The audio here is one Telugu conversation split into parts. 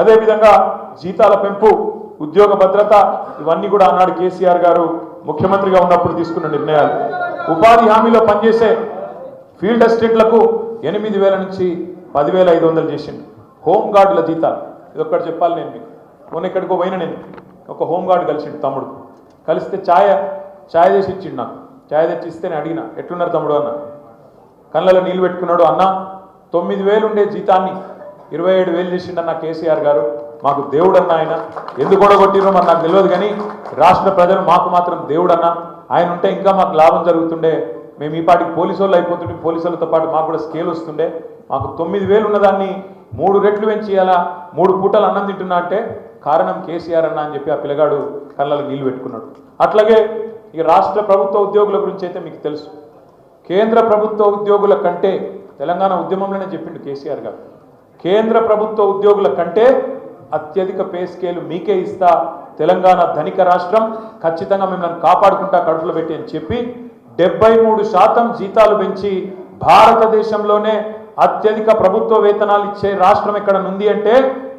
అదేవిధంగా జీతాల పెంపు ఉద్యోగ భద్రత ఇవన్నీ కూడా ఆనాడు కేసీఆర్ గారు ముఖ్యమంత్రిగా ఉన్నప్పుడు తీసుకున్న నిర్ణయాలు. ఉపాధి హామీలో పనిచేసే ఫీల్డ్ అసిస్టెంట్లకు ఎనిమిది వేల నుంచి పదివేల ఐదు వందలు చేసిండు. హోమ్ గార్డుల జీతాలు. ఇది ఒక్కటి చెప్పాలి నేను మీకు. మొన్న ఎక్కడికో పోయినా నేను ఒక హోమ్ కలిసిండు తమ్ముడు. కలిస్తే ఛాయ ఛాయ్ చేసి ఇచ్చిండు నాకు. ఛాయ్ తెచ్చి ఇస్తే నేను అడిగిన ఎట్లున్నారు తమ్ముడు? అన్న. కళ్ళలో నీళ్ళు పెట్టుకున్నాడు అన్న తొమ్మిది వేలు ఉండే జీతాన్ని ఇరవై ఏడు వేలు చేసిండన్న కేసీఆర్ గారు. మాకు దేవుడు అన్న ఆయన. ఎందుకు కొట్టిరో మరి నాకు తెలియదు కానీ రాష్ట్ర ప్రజలు మాకు మాత్రం దేవుడు అన్న ఆయన ఉంటే ఇంకా మాకు లాభం జరుగుతుండే. మేము ఈ పాటికి పోలీసు వాళ్ళు అయిపోతుండే పోలీసులతో పాటు మాకు కూడా స్కేల్ వస్తుండే. మాకు తొమ్మిది వేలు ఉన్నదాన్ని మూడు రెట్లు పెంచేయాలా మూడు పూటలు అన్నం తింటున్నా అంటే కారణం కేసీఆర్ అన్న అని చెప్పి ఆ పిల్లగాడు కళ్ళలో నీళ్ళు పెట్టుకున్నాడు. అట్లాగే ఈ రాష్ట్ర ప్రభుత్వ ఉద్యోగుల గురించి అయితే మీకు తెలుసు. కేంద్ర ప్రభుత్వ ఉద్యోగుల కంటే తెలంగాణ ఉద్యమంలోనే చెప్పిండు కేసీఆర్ గారు. కేంద్ర ప్రభుత్వ ఉద్యోగుల కంటే అత్యధిక పే స్కేలు మీకే ఇస్తా తెలంగాణ ధనిక రాష్ట్రం. ఖచ్చితంగా మిమ్మల్ని కాపాడుకుంటా కడుపులో పెట్టి అని చెప్పి డెబ్బై మూడు శాతం జీతాలు పెంచి భారతదేశంలోనే అత్యధిక ప్రభుత్వ వేతనాలు ఇచ్చే రాష్ట్రం ఎక్కడ ఉంది అంటే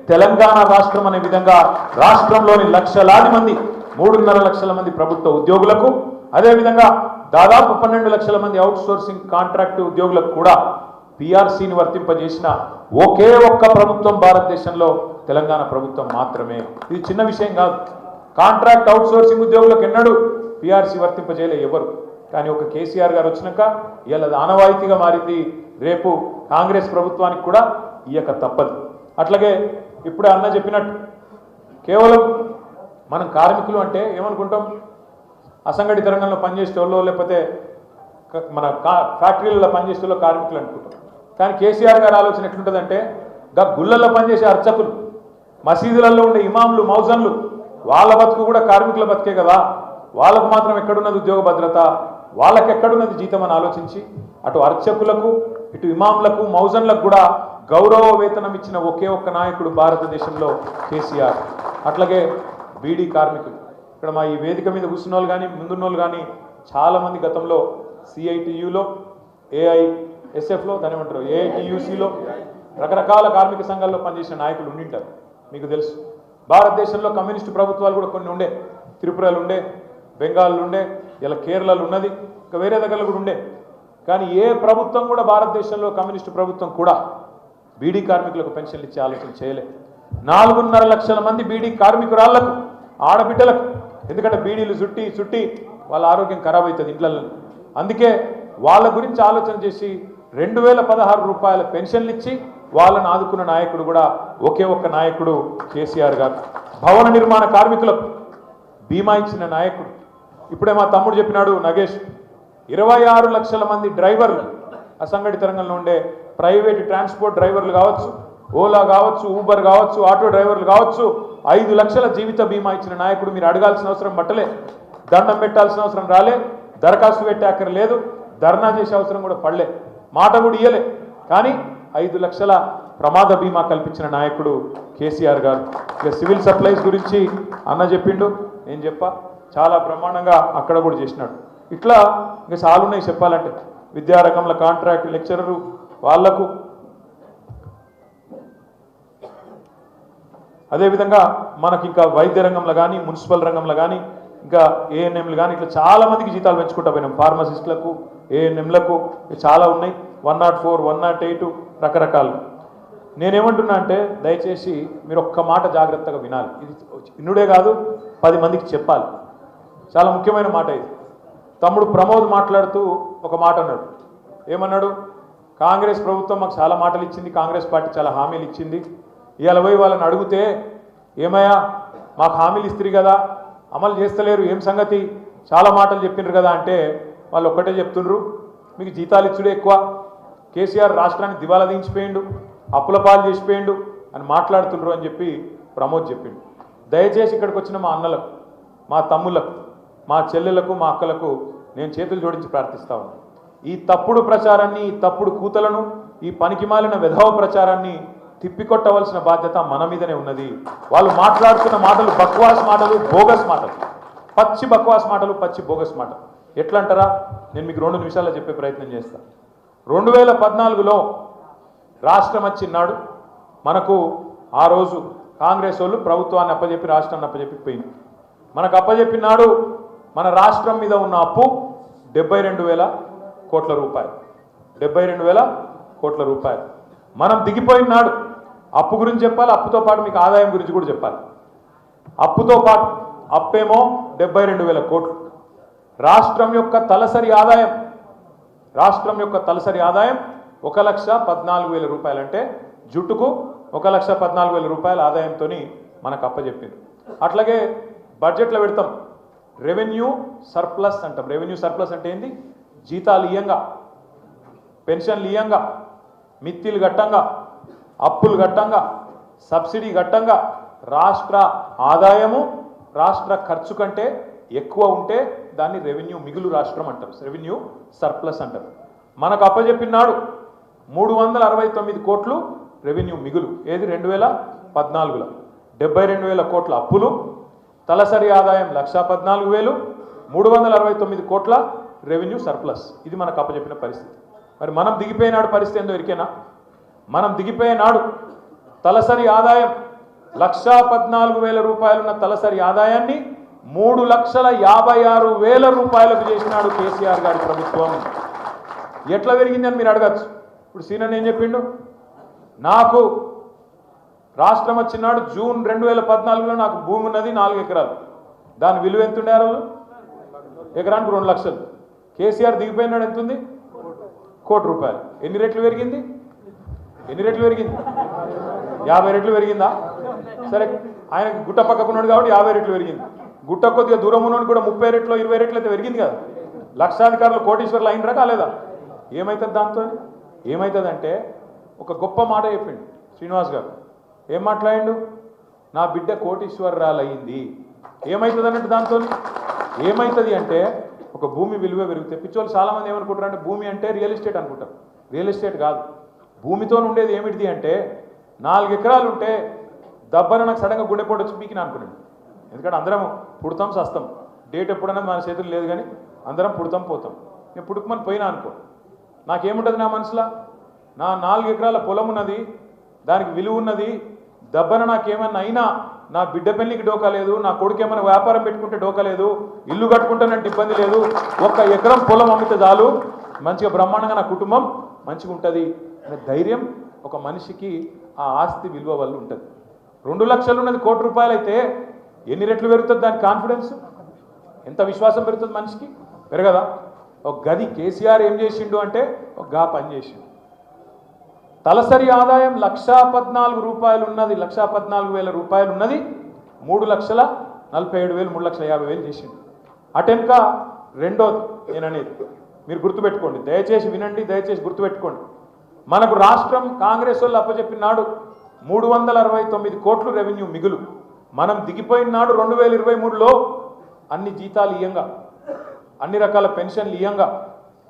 తెలంగాణ రాష్ట్రం అనే విధంగా రాష్ట్రంలోని లక్షలాది మంది మూడున్నర లక్షల మంది ప్రభుత్వ ఉద్యోగులకు అదేవిధంగా దాదాపు పన్నెండు లక్షల మంది అవుట్ సోర్సింగ్ కాంట్రాక్ట్ ఉద్యోగులకు కూడా పిఆర్సీని వర్తింపజేసిన ఒకే ఒక్క ప్రభుత్వం భారతదేశంలో తెలంగాణ ప్రభుత్వం మాత్రమే. ఇది చిన్న విషయం కాదు. కాంట్రాక్ట్ అవుట్ సోర్సింగ్ ఉద్యోగులకు ఎన్నడూ పిఆర్సీ వర్తింపజేయలే ఎవరు. కానీ ఒక కేసీఆర్ గారు వచ్చినాక ఇలా ఆనవాయితీగా మారింది. రేపు కాంగ్రెస్ ప్రభుత్వానికి కూడా ఇయ్యక తప్పదు. అట్లాగే ఇప్పుడే అన్న చెప్పినట్టు కేవలం మనం కార్మికులు అంటే ఏమనుకుంటాం? అసంఘటిత రంగంలో పనిచేసే వాళ్ళు లేకపోతే మన కా- ఫ్యాక్టరీలలో పనిచేసే వాళ్ళు కార్మికులు అనుకుంటాం. కానీ కేసీఆర్ గారి ఆలోచన ఎట్లుంటుందంటే గా గుళ్ళల్లో పనిచేసే అర్చకులు మసీదులలో ఉండే ఇమాంలు మౌజన్లు వాళ్ళ బతుకు కూడా కార్మికుల బతికే కదా. వాళ్ళకు మాత్రం ఎక్కడున్నది ఉద్యోగ భద్రత? వాళ్ళకి ఎక్కడున్నది జీతం అని ఆలోచించి అటు అర్చకులకు ఇటు ఇమాంలకు మౌజన్లకు కూడా గౌరవ వేతనం ఇచ్చిన ఒకే ఒక్క నాయకుడు భారతదేశంలో కేసీఆర్. అట్లాగే బీడీ కార్మికులు. ఇక్కడ మా ఈ వేదిక మీద కూర్చున్న వాళ్ళు కానీ ముందున్న వాళ్ళు కానీ చాలామంది గతంలో సిఐటియులో ఏఐ ఎస్ఎఫ్లో దానేమంటారు ఏటీయూసీలో రకరకాల కార్మిక సంఘాల్లో పనిచేసిన నాయకులు ఉండింటారు. మీకు తెలుసు. భారతదేశంలో కమ్యూనిస్టు ప్రభుత్వాలు కూడా కొన్ని ఉండే. త్రిపురలు ఉండే బెంగాల్లో ఉండే ఇలా కేరళలో ఉన్నది ఇంకా వేరే దగ్గరలో కూడా ఉండే. కానీ ఏ ప్రభుత్వం కూడా భారతదేశంలో కమ్యూనిస్టు ప్రభుత్వం కూడా బీడీ కార్మికులకు పెన్షన్లు ఇచ్చే ఆలోచన చేయలే. నాలుగున్నర లక్షల మంది బీడీ కార్మికురాళ్ళకు ఆడబిడ్డలకు ఎందుకంటే బీడీలు చుట్టి చుట్టి వాళ్ళ ఆరోగ్యం ఖరాబ్ అవుతుంది ఇంట్లో అందుకే వాళ్ళ గురించి ఆలోచన చేసి రెండు వేల పదహారు రూపాయల పెన్షన్లు ఇచ్చి వాళ్ళను ఆదుకున్న నాయకుడు కూడా ఒకే ఒక్క నాయకుడు కేసీఆర్ గారు. భవన నిర్మాణ కార్మికులకు బీమా ఇచ్చిన నాయకుడు. ఇప్పుడే మా తమ్ముడు చెప్పినాడు నగేష్ ఇరవై ఆరు లక్షల మంది డ్రైవర్లు అసంఘటిత రంగంలో ఉండే ప్రైవేట్ ట్రాన్స్పోర్ట్ డ్రైవర్లు కావచ్చు ఓలా కావచ్చు ఊబర్ కావచ్చు ఆటో డ్రైవర్లు కావచ్చు ఐదు లక్షల జీవిత బీమా ఇచ్చిన నాయకుడు మీరు అడగాల్సిన అవసరం పట్టలే. దండం పెట్టాల్సిన అవసరం రాలే. దరఖాస్తు పెట్టే లేదు. ధర్నా చేసే అవసరం కూడా పడలే. మాట కూడా ఇయ్యలే. కానీ ఐదు లక్షల ప్రమాద బీమా కల్పించిన నాయకుడు కేసీఆర్ గారు. ఇక సివిల్ సప్లైస్ గురించి అన్న చెప్పిండు. నేను చెప్పా? చాలా బ్రహ్మాండంగా అక్కడ కూడా చేసినాడు. ఇట్లా ఇంకా చాలా ఉన్నాయి చెప్పాలంటే. విద్యారంగంలో కాంట్రాక్ట్ లెక్చరరు వాళ్ళకు అదేవిధంగా మనకి ఇంకా వైద్య రంగంలో కానీ మున్సిపల్ రంగంలో కానీ ఇంకా ఏఎన్ఎంలు కానీ ఇట్లా చాలా మందికి జీతాలు పెంచుకుంటా పోయినాం. ఫార్మసిస్టులకు ఏఎన్ఎంలకు చాలా ఉన్నాయి. One nought four one nought eight రకరకాలు. నేనేమంటున్నా అంటే దయచేసి మీరు ఒక్క మాట జాగ్రత్తగా వినాలి. ఇది ఇన్నుడే కాదు పది మందికి చెప్పాలి. చాలా ముఖ్యమైన మాట ఇది. తమ్ముడు ప్రమోద్ మాట్లాడుతూ ఒక మాట అన్నాడు. ఏమన్నాడు? కాంగ్రెస్ ప్రభుత్వం మాకు చాలా మాటలు ఇచ్చింది కాంగ్రెస్ పార్టీ చాలా హామీలు ఇచ్చింది. ఇవాళ పోయి వాళ్ళని అడిగితే ఏమయ్యా మాకు హామీలు ఇస్తారు కదా అమలు చేస్తలేరు ఏం సంగతి? చాలా మాటలు చెప్పిండ్రు కదా అంటే వాళ్ళు ఒక్కటే చెప్తుండ్రు మీకు జీతాలు ఇచ్చుడే ఎక్కువ. కేసీఆర్ రాష్ట్రాన్ని దివాలా దించిపోయిండు అప్పుల పాలు చేసిపోయిండు అని మాట్లాడుతుండ్రు అని చెప్పి ప్రమోద్ చెప్పిండు. దయచేసి ఇక్కడికి వచ్చిన మా అన్నలకు మా తమ్ములకు మా చెల్లెలకు మా అక్కలకు నేను చేతులు జోడించి ప్రార్థిస్తా ఉన్నాను ఈ తప్పుడు ప్రచారాన్ని ఈ తప్పుడు కూతలను ఈ పనికిమాలిన విధవ ప్రచారాన్ని తిప్పికొట్టవలసిన బాధ్యత మన మీదనే ఉన్నది. వాళ్ళు మాట్లాడుతున్న మాటలు బక్వాస్ మాటలు బోగస్ మాటలు. పచ్చి బక్వాస్ మాటలు పచ్చి బోగస్ మాటలు. ఎట్లా అంటారా నేను మీకు రెండు నిమిషాల్లో చెప్పే ప్రయత్నం చేస్తాను రెండు వేల పద్నాలుగులో రాష్ట్రం వచ్చినాడు మనకు ఆ రోజు కాంగ్రెస్ వాళ్ళు ప్రభుత్వాన్ని అప్పచెప్పి రాష్ట్రాన్ని అప్పచెప్పి పోయింది మనకు అప్పచెప్పినాడు మన రాష్ట్రం మీద ఉన్న అప్పు డెబ్బై రెండు వేల కోట్ల రూపాయలు. డెబ్బై రెండు వేల కోట్ల రూపాయలు. మనం దిగిపోయినాడు అప్పు గురించి చెప్పాలి? అప్పుతో పాటు మీకు ఆదాయం గురించి కూడా చెప్పాలి? అప్పుతో పాటు అప్పేమో డెబ్బై రెండు వేల కోట్లు. రాష్ట్రం యొక్క తలసరి ఆదాయం. రాష్ట్రం యొక్క తలసరి ఆదాయం ఒక లక్ష పద్నాలుగు వేల రూపాయలు అంటే జుట్టుకు ఒక లక్ష పద్నాలుగు వేల రూపాయల ఆదాయంతో మనకు అప్పచెప్పింది అట్లాగే బడ్జెట్లో పెడతాం. రెవెన్యూ సర్ప్లస్ అంటాం. రెవెన్యూ సర్ప్లస్ అంటే ఏంది? జీతాలు ఇయ్యంగా పెన్షన్లు ఇయ్యంగా మిత్తిలు గట్టంగా అప్పులు గట్టంగా సబ్సిడీ గట్టంగా రాష్ట్ర ఆదాయము రాష్ట్ర ఖర్చు కంటే ఎక్కువ ఉంటే దాన్ని రెవెన్యూ మిగులు రాష్ట్రం అంటారు. రెవెన్యూ సర్ప్లస్ అంటారు. మనకు అప్పచెప్పినాడు మూడు వందల అరవై తొమ్మిది కోట్లు రెవెన్యూ మిగులు. ఏది? రెండు వేల పద్నాలుగులో. డెబ్బై రెండు వేల కోట్ల అప్పులు తలసరి ఆదాయం లక్ష పద్నాలుగు వేలు మూడు వందల అరవై తొమ్మిది కోట్ల రెవెన్యూ సర్ప్లస్ ఇది మనకు అప్పచెప్పిన పరిస్థితి. మరి మనం దిగిపోయినాడు పరిస్థితి ఏందో ఎరికేనా మనం దిగిపోయినాడు తలసరి ఆదాయం లక్షా పద్నాలుగు వేల రూపాయలున్న తలసరి ఆదాయాన్ని మూడు లక్షల యాభై ఆరు వేల రూపాయలకు చేసినాడు కేసీఆర్ గారి ప్రభుత్వం. ఎట్లా పెరిగిందని మీరు అడగచ్చు. ఇప్పుడు సీనన్ ఏం చెప్పిండు? నాకు రాష్ట్రం వచ్చినాడు జూన్ రెండు వేల పద్నాలుగులో నాకు భూమి ఉన్నది నాలుగు ఎకరాలు. దాని విలువ ఎంత ఉండే రోజు ఎకరానికి రెండు లక్షలు. కేసీఆర్ దిగిపోయినాడు ఎంత ఉంది కోటి రూపాయలు. ఎన్ని రెట్లు పెరిగింది? ఎన్ని రెట్లు పెరిగింది? యాభై రెట్లు పెరిగిందా? సరే ఆయన గుట్ట పక్కకు ఉన్నాడు కాబట్టి యాభై రెట్లు పెరిగింది. గుట్ట కొద్దిగా దూరం ఉన్నాడు కూడా ముప్పై రెట్లు ఇరవై రెట్లు అయితే పెరిగింది కదా. లక్షాధికారులు కోటీశ్వర్లు అయినరా కాలేదా? ఏమవుతుంది దాంతో? ఏమవుతుందంటే ఒక గొప్ప మాట చెప్పిండు శ్రీనివాస్ గారు. ఏం మాట్లాడిండు? నా బిడ్డ కోటీశ్వరరాలు అయింది ఏమవుతుంది అన్నట్టు దాంతో? ఏమవుతుంది అంటే ఒక భూమి విలువ పెరిగితే పిచ్చోళ్ళు చాలామంది ఏమనుకుంటారు అంటే భూమి అంటే రియల్ ఎస్టేట్ అనుకుంటారు. రియల్ ఎస్టేట్ కాదు. భూమితో ఉండేది ఏమిటిది అంటే నాలుగు ఎకరాలు ఉంటే దబ్బన నాకు సడన్గా గుండెపోటు వచ్చి పీకిన అనుకున్నాను ఎందుకంటే అందరం పుడతాం సస్తాం. డేట్ ఎప్పుడన్నా మన చేతులు లేదు కానీ అందరం పుడతాం పోతాం. నేను పుడుకుమని పోయినా అనుకో. నాకేముంటుంది నా మనసులో? నా నాలుగు ఎకరాల పొలం ఉన్నది దానికి విలువ ఉన్నది దెబ్బన నాకేమన్నా అయినా నా బిడ్డ పెళ్ళికి డోకా లేదు నా కొడుకు ఏమైనా వ్యాపారం పెట్టుకుంటే డోకా లేదు ఇల్లు కట్టుకుంటానంటే ఇబ్బంది లేదు ఒక్క ఎకరం పొలం అమ్మితే చాలు. మంచిగా బ్రహ్మాండంగా నా కుటుంబం మంచిగా ఉంటుంది అనే ధైర్యం ఒక మనిషికి ఆ ఆస్తి విలువ వల్ల ఉంటుంది. రెండు లక్షలు ఉన్నది కోటి రూపాయలు అయితే ఎన్ని రెట్లు పెరుగుతుంది దాని కాన్ఫిడెన్స్? ఎంత విశ్వాసం పెరుగుతుంది మనిషికి? పెరగదా? ఒక గది కేసీఆర్ ఏం చేసిండు అంటే ఒక గా పని చేసిండు. తలసరి ఆదాయం లక్షా పద్నాలుగు రూపాయలు ఉన్నది లక్షా పద్నాలుగు వేల రూపాయలు ఉన్నది మూడు లక్షల నలభై ఏడు వేలు మూడు లక్షల యాభై వేలు చేసిండు. అటెంక రెండోది నేననేది మీరు గుర్తుపెట్టుకోండి. దయచేసి వినండి దయచేసి గుర్తుపెట్టుకోండి. మనకు రాష్ట్రం కాంగ్రెస్ వాళ్ళు అప్పచెప్పినాడు మూడు వందల అరవై తొమ్మిది కోట్లు రెవెన్యూ మిగులు. మనం దిగిపోయిన నాడు రెండు వేల ఇరవై మూడులో అన్ని జీతాలు ఇయ్యంగా అన్ని రకాల పెన్షన్లు ఇయ్యంగా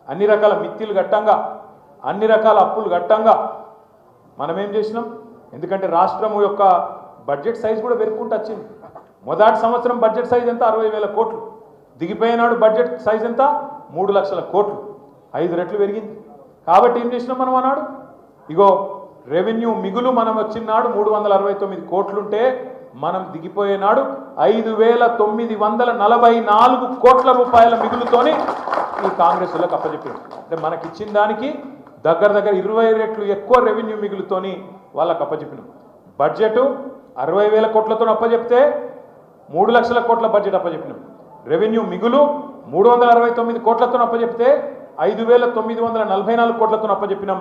అన్ని రకాల మిత్తిలు గట్టంగా అన్ని రకాల అప్పులు గట్టంగా మనం ఏం చేసినాం? ఎందుకంటే రాష్ట్రం యొక్క బడ్జెట్ సైజ్ కూడా పెరుగుకుంటూ వచ్చింది. మొదటి సంవత్సరం బడ్జెట్ సైజ్ ఎంత? అరవై వేల కోట్లు. దిగిపోయినాడు బడ్జెట్ సైజ్ ఎంత? మూడు లక్షల కోట్లు. ఐదు రెట్లు పెరిగింది. కాబట్టి ఏం చేసినాం మనం అన్నాడు ఇగో రెవెన్యూ మిగులు మనం వచ్చినాడు మూడు వందల అరవై తొమ్మిది కోట్లుంటే మనం దిగిపోయేనాడు ఐదు వేల తొమ్మిది వందల నలభై నాలుగు కోట్ల రూపాయల మిగులుతోని ఈ కాంగ్రెస్లకు వాళ్ళకి అప్పచెప్పారు అంటే మనకి ఇచ్చిన దానికి దగ్గర దగ్గర ఇరవై రెట్లు ఎక్కువ రెవెన్యూ మిగులుతోని వాళ్ళకు అప్పచెప్పినాం. బడ్జెట్ అరవై వేల కోట్లతో అప్పచెప్తే మూడు లక్షల కోట్ల బడ్జెట్ అప్పచెప్పినాం. రెవెన్యూ మిగులు మూడు వందల అరవై తొమ్మిది కోట్లతో అప్పచెప్తే ఐదు వేల తొమ్మిది వందల నలభై నాలుగు కోట్లతో అప్పచెప్పినాం.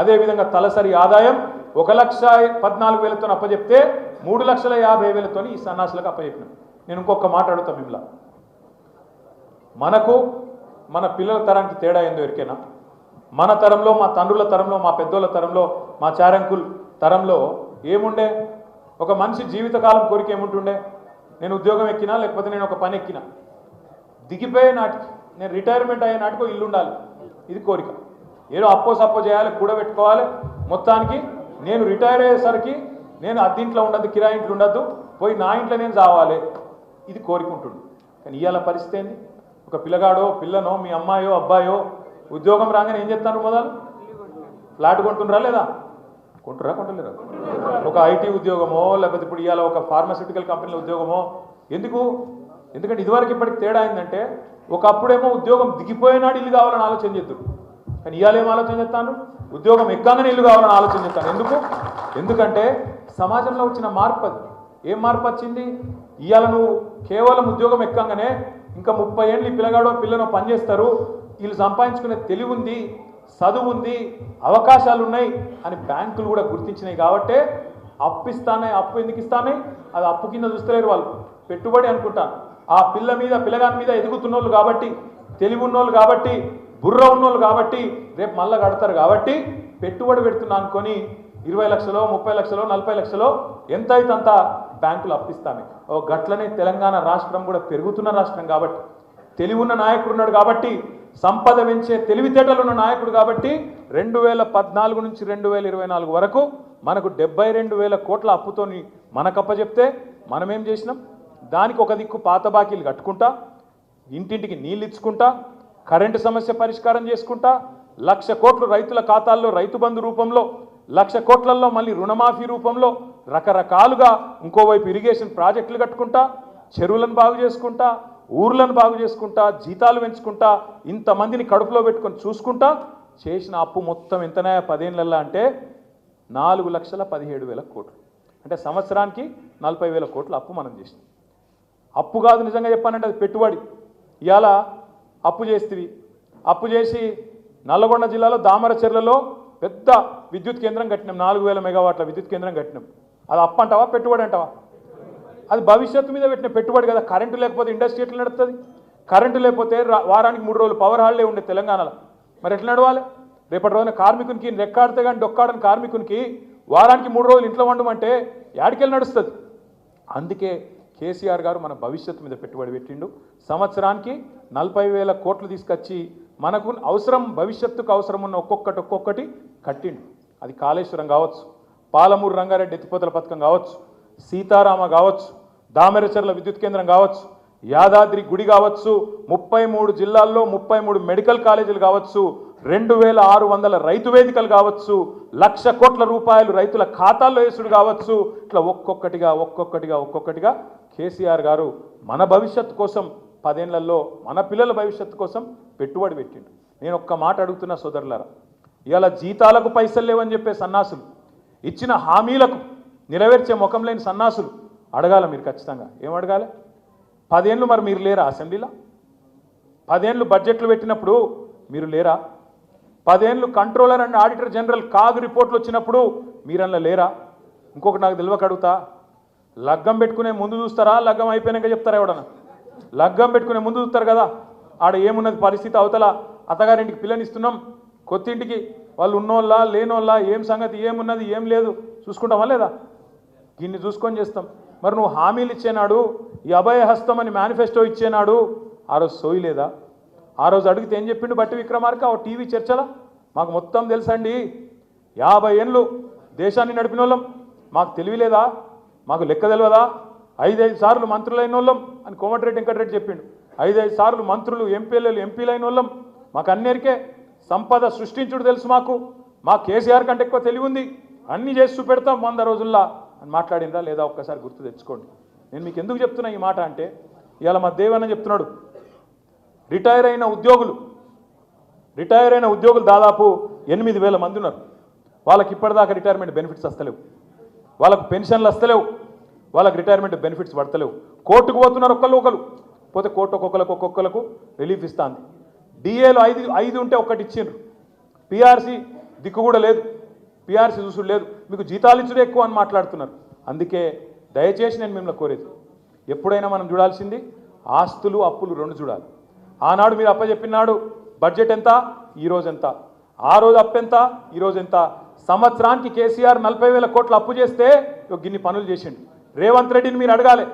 అదేవిధంగా తలసరి ఆదాయం ఒక లక్ష పద్నాలుగు వేలతో అప్పచెప్తే మూడు లక్షల యాభై వేలతో ఈ సన్నాసులకు అప్పచెప్పినాం నేను ఇంకొక మాట అడుగుతాం మిమ్మల్ని మనకు మన పిల్లల తరానికి తేడా ఏందో ఎరికేనా మన తరంలో మా తండ్రుల తరంలో మా పెద్దోళ్ళ తరంలో మా చారంకుల్ తరంలో ఏముండే? ఒక మనిషి జీవితకాలం కోరిక ఏముంటుండే? నేను ఉద్యోగం ఎక్కినా లేకపోతే నేను ఒక పని ఎక్కినా? దిగిపోయే నాటికి నేను రిటైర్మెంట్ అయ్యే నాటికో ఇల్లు ఉండాలి. ఇది కోరిక. ఏదో అప్పో సప్పో చేయాలి కూడబెట్టుకోవాలి. మొత్తానికి నేను రిటైర్ అయ్యేసరికి నేను అద్దీంట్లో ఉండద్దు కిరాయింట్లు ఉండద్దు పోయి నా ఇంట్లో నేను చావాలి. ఇది కోరుకుంటుండు. కానీ ఇవాళ పరిస్థితి ఏంది? ఒక పిల్లగాడో పిల్లనో మీ అమ్మాయో అబ్బాయో ఉద్యోగం రాగానే ఏం చెప్తారు మొదలు? ఫ్లాట్ కొంటుండ్రా లేదా? కొంటురా కొంటలేరా? ఒక ఐటీ ఉద్యోగమో లేకపోతే ఇప్పుడు ఇవాళ ఒక ఫార్మాసిటికల్ కంపెనీల ఉద్యోగమో ఎందుకు? ఎందుకంటే ఇదివరకు ఇప్పటికి తేడా ఏంటంటే ఒకప్పుడేమో ఉద్యోగం దిగిపోయినాడు ఇల్లు కావాలని ఆలోచన చేద్దాం కానీ ఇవాళ ఏం ఆలోచన చేస్తాను ఉద్యోగం ఎక్కగానే ఇల్లు కావాలని ఆలోచన చెప్తాను ఎందుకు? ఎందుకంటే సమాజంలో వచ్చిన మార్పు అది. ఏం మార్పు వచ్చింది? ఇవాళ నువ్వు కేవలం ఉద్యోగం ఎక్కంగానే ఇంకా ముప్పై ఏళ్ళు ఈ పిల్లగాడో పిల్లనో పనిచేస్తారు వీళ్ళు సంపాదించుకునే తెలివి ఉంది చదువు ఉంది అవకాశాలు ఉన్నాయి అని బ్యాంకులు కూడా గుర్తించినాయి కాబట్టే అప్పు ఇస్తానే అప్పు ఎందుకు ఇస్తానే? అది అప్పు కింద చూస్తలేరు వాళ్ళు. పెట్టుబడి అనుకుంటాను ఆ పిల్ల మీద పిల్లగాని మీద ఎదుగుతున్నోళ్ళు కాబట్టి తెలివి ఉన్నోళ్ళు కాబట్టి బుర్ర ఉన్నోళ్ళు కాబట్టి రేపు మళ్ళీ కడతారు కాబట్టి పెట్టుబడి పెడుతున్నా అనుకొని ఇరవై లక్షలో ముప్పై లక్షలో నలభై లక్షలో ఎంత అయితే అంత బ్యాంకులు అప్పిస్తామే. ఓ గట్లనే తెలంగాణ రాష్ట్రం కూడా పెరుగుతున్న రాష్ట్రం కాబట్టి తెలివి ఉన్న నాయకుడు ఉన్నాడు కాబట్టి సంపద పెంచే తెలివితేటలు ఉన్న నాయకుడు కాబట్టి రెండు వేల పద్నాలుగు నుంచి రెండు వేల ఇరవై నాలుగు వరకు మనకు డెబ్బై రెండు వేల కోట్ల అప్పుతోని మనకప్ప చెప్తే మనమేం చేసినాం? దానికి ఒక దిక్కు పాత బాకీలు కట్టుకుంటా ఇంటింటికి నీళ్ళు ఇచ్చుకుంటా కరెంటు సమస్య పరిష్కారం చేసుకుంటా లక్ష కోట్లు రైతుల ఖాతాల్లో రైతు బంధు రూపంలో లక్ష కోట్లలో మళ్ళీ రుణమాఫీ రూపంలో రకరకాలుగా ఇంకోవైపు ఇరిగేషన్ ప్రాజెక్టులు కట్టుకుంటా చెరువులను బాగు చేసుకుంటా ఊర్లను బాగు చేసుకుంటా జీతాలు పెంచుకుంటా ఇంతమందిని కడుపులో పెట్టుకొని చూసుకుంటా చేసిన అప్పు మొత్తం ఎంతనే పదేళ్ళల్లో అంటే నాలుగు లక్షల పదిహేడు వేల కోట్లు. అంటే సంవత్సరానికి నలభై వేల కోట్ల అప్పు మనం చేసినాం. అప్పు కాదు నిజంగా చెప్పానంటే అది పెట్టుబడి. ఇవాళ అప్పు చేస్తుంది అప్పు చేసి నల్లగొండ జిల్లాలో దామరచెర్లలో పెద్ద విద్యుత్ కేంద్రం కట్టినాం. నాలుగు వేల మెగావాట్ల విద్యుత్ కేంద్రం కట్టినాం. అది అప్పు అంటావా పెట్టుబడి అంటావా? అది భవిష్యత్తు మీద పెట్టిన పెట్టుబడి కదా. కరెంటు లేకపోతే ఇండస్ట్రీ ఎట్లా నడుస్తుంది కరెంటు లేకపోతే రా- వారానికి మూడు రోజులు పవర్ హాలిడే ఉండే తెలంగాణలో. మరి ఎట్లా నడవాలి? రేపటి రోజున కార్మికునికి రెక్కాడితే కానీ డొక్కాడని కార్మికునికి వారానికి మూడు రోజులు ఇంట్లో వండమంటే యాడికెళ్ళి నడుస్తుంది. అందుకే కేసీఆర్ గారు మన భవిష్యత్తు మీద పెట్టుబడి పెట్టిండు. సంవత్సరానికి నలభై వేల కోట్లు తీసుకొచ్చి మనకు అవసరం భవిష్యత్తుకు అవసరం ఉన్న ఒక్కొక్కటి ఒక్కొక్కటి కట్టిండు. అది కాళేశ్వరం కావచ్చు పాలమూరు రంగారెడ్డి ఎత్తిపోతల పథకం కావచ్చు సీతారామ కావచ్చు దామెరచర్ల విద్యుత్ కేంద్రం కావచ్చు యాదాద్రి గుడి కావచ్చు ముప్పై మూడు జిల్లాల్లో ముప్పై మూడు మెడికల్ కాలేజీలు కావచ్చు రెండు వేల ఆరు వందల రైతు వేదికలు కావచ్చు లక్ష కోట్ల రూపాయలు రైతుల ఖాతాల్లో వేసుడు కావచ్చు ఇట్లా ఒక్కొక్కటిగా ఒక్కొక్కటిగా ఒక్కొక్కటిగా కేసీఆర్ గారు మన భవిష్యత్తు కోసం పదేళ్ళలో మన పిల్లల భవిష్యత్తు కోసం పెట్టుబడి పెట్టిండు. నేను ఒక్క మాట అడుగుతున్నా సోదరులారా ఇవాళ జీతాలకు పైసలు లేవని చెప్పే సన్నాసులు ఇచ్చిన హామీలకు నెరవేర్చే ముఖం లేని సన్నాసులు అడగాల మీరు ఖచ్చితంగా. ఏం అడగాలి? పదేళ్ళు మరి మీరు లేరా అసెంబ్లీలో? పదేళ్ళు బడ్జెట్లు పెట్టినప్పుడు మీరు లేరా? పదేళ్ళు కంట్రోలర్ అండ్ ఆడిటర్ జనరల్ కాదు రిపోర్ట్లు వచ్చినప్పుడు మీరన్నా లేరా? ఇంకొకటి నాకు తెలియక అడుగుతా లగ్గం పెట్టుకునే ముందు చూస్తారా? లగ్గం అయిపోయినాక చెప్తారా ఎవడన్నా? లగ్గం పెట్టుకునే ముందు చూస్తారు కదా. ఆడ ఏమున్నది పరిస్థితి అవతల అత్తగారింటికి పిల్లనిస్తున్నాం. కొత్త ఇంటికి వాళ్ళు ఉన్నోళ్ళ లేనోళ్ళ ఏం సంగతి ఏమున్నది ఏం లేదు చూసుకుంటామా లేదా? దీన్ని చూసుకొని చేస్తాం. మరి నువ్వు హామీలు ఇచ్చేనాడు ఈ అభయ హస్తం అని మేనిఫెస్టో ఇచ్చేనాడు ఆ రోజు సోయలేదా ఆ రోజు అడిగితే ఏం చెప్పిండు బట్టి విక్రమార్క? ఓ టీవీ చర్చలా? మాకు మొత్తం తెలుసండి. యాభై ఏళ్ళు దేశాన్ని నడిపిన వాళ్ళం మాకు తెలివి లేదా మాకు లెక్క తెలియదా ఐదైదు సార్లు మంత్రులైన వాళ్ళం అని కోమటిరెడ్డి వెంకటరెడ్డి చెప్పిండు. ఐదైదు సార్లు మంత్రులు ఎంపీలు ఎంపీలైన వాళ్ళం మాకు అన్నిరికే సంపద సృష్టించుడు తెలుసు మాకు. మా కేసీఆర్ కంటే ఎక్కువ తెలివి ఉంది అన్నీ చేసి చూపెడతాం వంద రోజుల్లో అని మాట్లాడిందా లేదా ఒక్కసారి గుర్తు తెచ్చుకోండి. నేను మీకు ఎందుకు చెప్తున్నా ఈ మాట అంటే ఇవాళ మా దేవన్న చెప్తున్నాడు రిటైర్ అయిన ఉద్యోగులు రిటైర్ అయిన ఉద్యోగులు దాదాపు ఎనిమిది వేల మంది ఉన్నారు. వాళ్ళకి ఇప్పటిదాకా రిటైర్మెంట్ బెనిఫిట్స్ వస్తలేవు. వాళ్ళకు పెన్షన్లు వస్తలేవు. వాళ్ళకి రిటైర్మెంట్ బెనిఫిట్స్ పడతలేవు. కోర్టుకు పోతున్నారు ఒక్కళ్ళు ఒకరు పోతే కోర్టు ఒక్కొక్కరికి ఒక్కొక్కలకు రిలీఫ్ ఇస్తుంది. డిఏలో ఐదు ఐదు ఉంటే ఒక్కటి ఇచ్చిండ్రు. పిఆర్సీ దిక్కు కూడా లేదు. పిఆర్సీ చూసుడు లేదు. మీకు జీతాలు ఇచ్చుడు ఎక్కువ అని మాట్లాడుతున్నారు. అందుకే దయచేసి నేను మిమ్మల్ని కోరేది ఎప్పుడైనా మనం చూడాల్సింది ఆస్తులు అప్పులు రెండు చూడాలి. ఆనాడు మీరు అప్పచెప్పినాడు బడ్జెట్ ఎంత? ఈ ఎంత? ఆ రోజు అప్పు ఎంత? ఈరోజు ఎంత? సంవత్సరానికి కేసీఆర్ నలభై వేల కోట్లు అప్పు చేస్తే గిన్ని పనులు చేసిండు. రేవంత్ రెడ్డిని మీరు అడగాలి.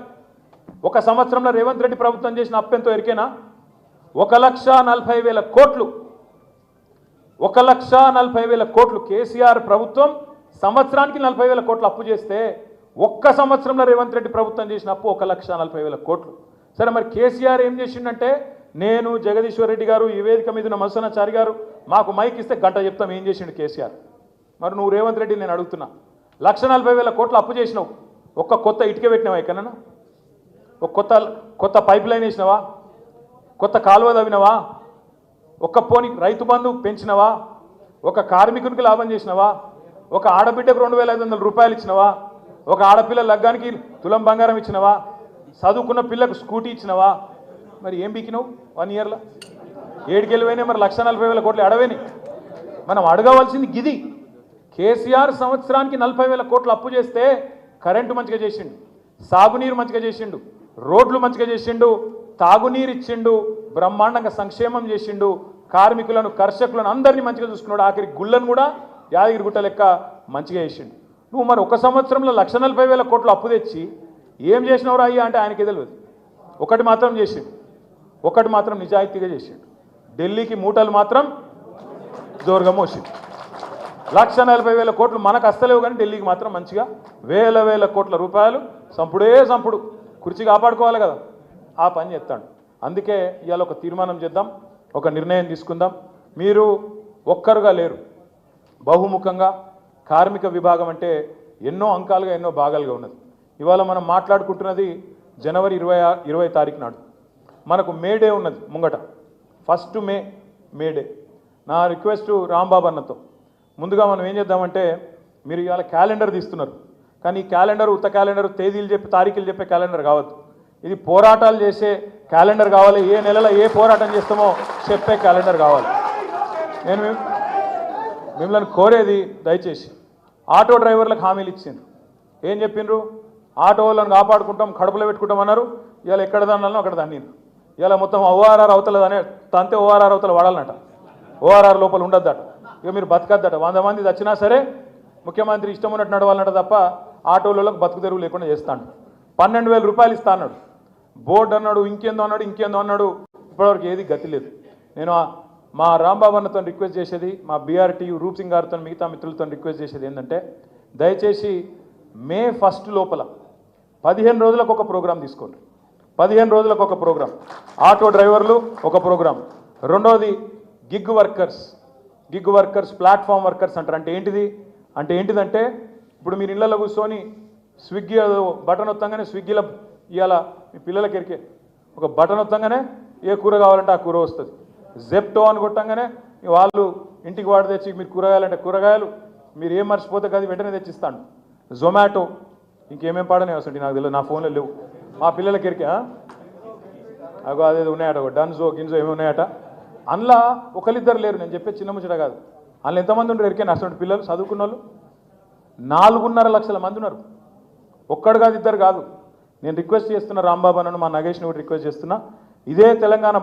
ఒక సంవత్సరంలో రేవంత్ రెడ్డి ప్రభుత్వం చేసిన అప్పెంతో ఎరికేనా? ఒక లక్ష నలభై వేల కోట్లు. ఒక లక్ష నలభై వేల కోట్లు కేసీఆర్ ప్రభుత్వం సంవత్సరానికి నలభై వేల కోట్లు అప్పు చేస్తే ఒక్క సంవత్సరంలో రేవంత్ రెడ్డి ప్రభుత్వం చేసిన అప్పు ఒక లక్ష నలభై వేల కోట్లు. సరే మరి కేసీఆర్ ఏం చేసిండంటే నేను జగదీశ్వర్ రెడ్డి గారు ఈ వేదిక మీద ఉన్న మసనాచారి గారు మాకు మైక్ ఇస్తే గంట చెప్తాం ఏం చేసిండు కేసీఆర్. మరి నువ్వు రేవంత్ రెడ్డి నేను అడుగుతున్నా. లక్ష నలభై వేల కోట్లు అప్పు చేసినావు. ఒక్క కొత్త ఇటుక పెట్టినావా ఎక్కడన్నా? ఒక కొత్త కొత్త పైప్ లైన్ వేసినావా? కొత్త కాలువ తవ్వినవా? ఒక్క పోని రైతు బంధు పెంచినవా? ఒక కార్మికునికి లాభం చేసినవా? ఒక ఆడబిడ్డకు రెండు వేల ఐదు వందల రూపాయలు ఇచ్చినవా? ఒక ఆడపిల్ల లగ్గానికి తులం బంగారం ఇచ్చినవా? చదువుకున్న పిల్లకు స్కూటీ ఇచ్చినవా? మరి ఏం బీకినావు? వన్ ఇయర్లో? ఏడుకెళ్ళిపోయినాయి మరి లక్ష నలభై వేల కోట్లు అడవేని మనం అడగవలసింది గిది. కేసీఆర్ సంవత్సరానికి నలభై వేల కోట్లు అప్పు చేస్తే కరెంటు మంచిగా చేసిండు సాగునీరు మంచిగా చేసిండు రోడ్లు మంచిగా చేసిండు తాగునీరు ఇచ్చిండు బ్రహ్మాండంగా సంక్షేమం చేసిండు కార్మికులను కర్షకులను అందరినీ మంచిగా చూసుకున్నాడు. ఆఖరి గుళ్ళను కూడా యాదగిరి గుట్ట లెక్క మంచిగా చేసిండు. నువ్వు మరి ఒక సంవత్సరంలో లక్ష నలభై వేల కోట్లు అప్పు తెచ్చి ఏం చేసినవరా అయ్యా అంటే ఆయనకి తెలియదు. ఒకటి మాత్రం చేసిండు. ఒకటి మాత్రం నిజాయితీగా చేసిండు. ఢిల్లీకి మూటలు మాత్రం జోరుగా మోసిండు. లక్ష నలభై వేల కోట్లు మనకు అస్తలేవు కానీ ఢిల్లీకి మాత్రం మంచిగా వేల వేల కోట్ల రూపాయలు సంపుడే సంపుడు కుర్చీ కాపాడుకోవాలి కదా. ఆ పని చేస్తాడు. అందుకే ఇవాళ ఒక తీర్మానం చేద్దాం ఒక నిర్ణయం తీసుకుందాం. మీరు ఒక్కరుగా లేరు. బహుముఖంగా కార్మిక విభాగం అంటే ఎన్నో అంకాలుగా ఎన్నో భాగాలుగా ఉన్నది. ఇవాళ మనం మాట్లాడుకుంటున్నది జనవరి ఇరవై ఇరవై తారీఖు నాడు. మనకు మే డే ఉన్నది ముంగట. First May May day. నా రిక్వెస్ట్ రాంబాబు అన్నతో. ముందుగా మనం ఏం చేద్దామంటే మీరు ఇవాళ క్యాలెండర్ తీస్తున్నారు. కానీ ఈ క్యాలెండర్ ఉత్త క్యాలెండర్ తేదీలు చెప్పి తారీఖులు చెప్పే క్యాలెండర్ కావద్దు. ఇది పోరాటాలు చేసే క్యాలెండర్ కావాలి. ఏ నెలలో ఏ పోరాటం చేస్తామో చెప్పే క్యాలెండర్ కావాలి. నేను మిమ్మల్ని కోరేది దయచేసి ఆటో డ్రైవర్లకు హామీలు ఇచ్చిండ్రు. ఏం చెప్పిండ్రు? ఆటో వాళ్ళని కాపాడుకుంటాం కడుపులో పెట్టుకుంటాం అన్నారు. ఇవాళ ఎక్కడ దాన్నాలో అక్కడ దాన్నిండ్రు. ఇవాళ మొత్తం ఓఆర్ఆర్ అవతల దానే తంతే ఓఆర్ఆర్ అవతల వాడాలన్నట ఓఆర్ఆర్ లోపల ఉండద్దట. ఇక మీరు బతకద్దట. వంద మంది వచ్చినా సరే ముఖ్యమంత్రి ఇష్టం ఉన్నట్టు నడవాలన్నట తప్ప ఆటోలలో బతుకు తెరువు లేకుండా చేస్తాడు. పన్నెండు వేల రూపాయలు ఇస్తా అన్నాడు. బోర్డు అన్నాడు ఇంకేందో అన్నాడు ఇంకేందో అన్నాడు. ఇప్పటివరకు ఏది గతి లేదు. నేను మా రాంబాబు అన్నతో రిక్వెస్ట్ చేసేది మా బీఆర్టీ రూప్ సింగ్ గారితో మిగతా మిత్రులతో రిక్వెస్ట్ చేసేది ఏంటంటే దయచేసి మే ఫస్ట్ లోపల పదిహేను రోజులకు ఒక ప్రోగ్రాం తీసుకోండి. పదిహేను రోజులకు ఒక ప్రోగ్రాం. ఆటో డ్రైవర్లు ఒక ప్రోగ్రాం. రెండోది gig workers. Gig workers platform workers అంటారు. అంటే ఏంటిది? అంటే ఏంటిదంటే ఇప్పుడు మీరు ఇళ్ళలో కూర్చొని స్విగ్గీ బటన్ వత్తంగానే స్విగ్గీలో ఇవాళ మీ పిల్లలకి ఎరికే ఒక బటన్ వత్తంగానే ఏ కూర కావాలంటే ఆ కూర వస్తుంది. జెప్టో అని కొట్టంగానే వాళ్ళు ఇంటికి వాడు తెచ్చి మీరు కూరగాయలంటే కూరగాయలు మీరు ఏం మర్చిపోతే కదా వెంటనే తెచ్చిస్తాను జొమాటో ఇంకేమేం పాడనే వస్తుంది నాకు తెలియదు. నా ఫోన్లో లేవు. మా పిల్లలకి ఎరికే అగో అదేదో ఉన్నాయట ఒక డన్జో గింజో ఏమి ఉన్నాయట? అందులో ఒకరిద్దరు లేరు. నేను చెప్పే చిన్న ముచ్చట కాదు. అందులో ఎంతమంది ఉండరు? ఎరికైనా అటువంటి పిల్లలు చదువుకున్న వాళ్ళు? నాలుగున్నర లక్షల మంది ఉన్నారు. ఒక్కడు కాదు ఇద్దరు కాదు. నేను రిక్వెస్ట్ చేస్తున్న రాంబాబు అన్నను మా నగేష్ని కూడా రిక్వెస్ట్ చేస్తున్నా. ఇదే తెలంగాణ